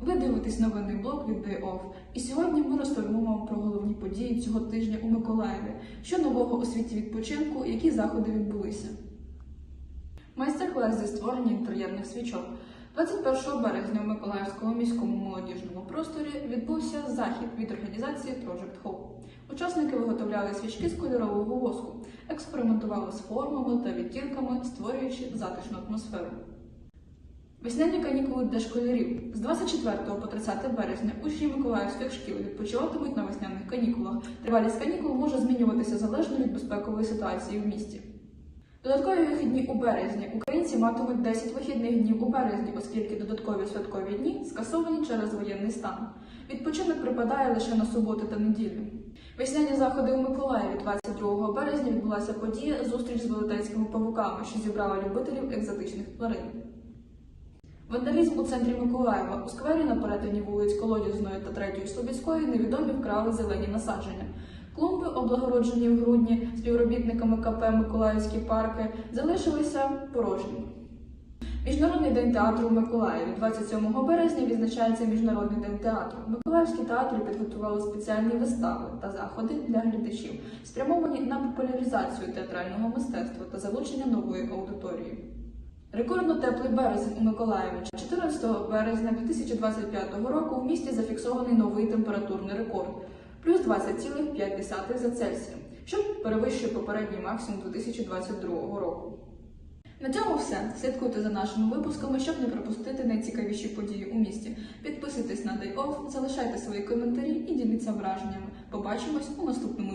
Ви дивитесь новинний блог від Day Off. І сьогодні ми розповімо вам про головні події цього тижня у Миколаєві, що нового у світі відпочинку, які заходи відбулися. Майстер-клас зі створення інтер'єрних свічок. 21 березня у Миколаївському міському молодіжному просторі відбувся захід від організації Project Hope. Учасники виготовляли свічки з кольорового воску, експериментували з формами та відтінками, створюючи затишну атмосферу. Весняні канікули для школярів з 24 по 30 березня учні миколаївських шкіл відпочиватимуть на весняних канікулах. Тривалість канікул може змінюватися залежно від безпекової ситуації в місті. Додаткові вихідні у березні українці матимуть 10 вихідних днів у березні, оскільки додаткові святкові дні скасовані через воєнний стан. Відпочинок припадає лише на суботу та неділю. Весняні заходи у Миколаєві 22 березня відбулася подія зустріч з велетенськими павуками, що зібрала любителів екзотичних тварин. Вандалізм у центрі Миколаєва у сквері на перетині вулиць Колодязної та Третьої Слобідської невідомі вкрали зелені насадження. Клумби, облагороджені в грудні співробітниками КП Миколаївські парки, залишилися порожніми. Міжнародний день театру у Миколаєві 27 березня відзначається Міжнародний день театру. Миколаївські театри підготували спеціальні вистави та заходи для глядачів, спрямовані на популяризацію театрального мистецтва та залучення нової аудиторії. Рекордно теплий березень у Миколаєві. 14 березня 2025 року в місті зафіксований новий температурний рекорд плюс 20,5 за Цельсієм, що перевищує попередній максимум 2022 року. На цьому все. Слідкуйте за нашими випусками, щоб не пропустити найцікавіші події у місті. Підписуйтесь на Day Off, залишайте свої коментарі і діліться враженнями. Побачимось у наступному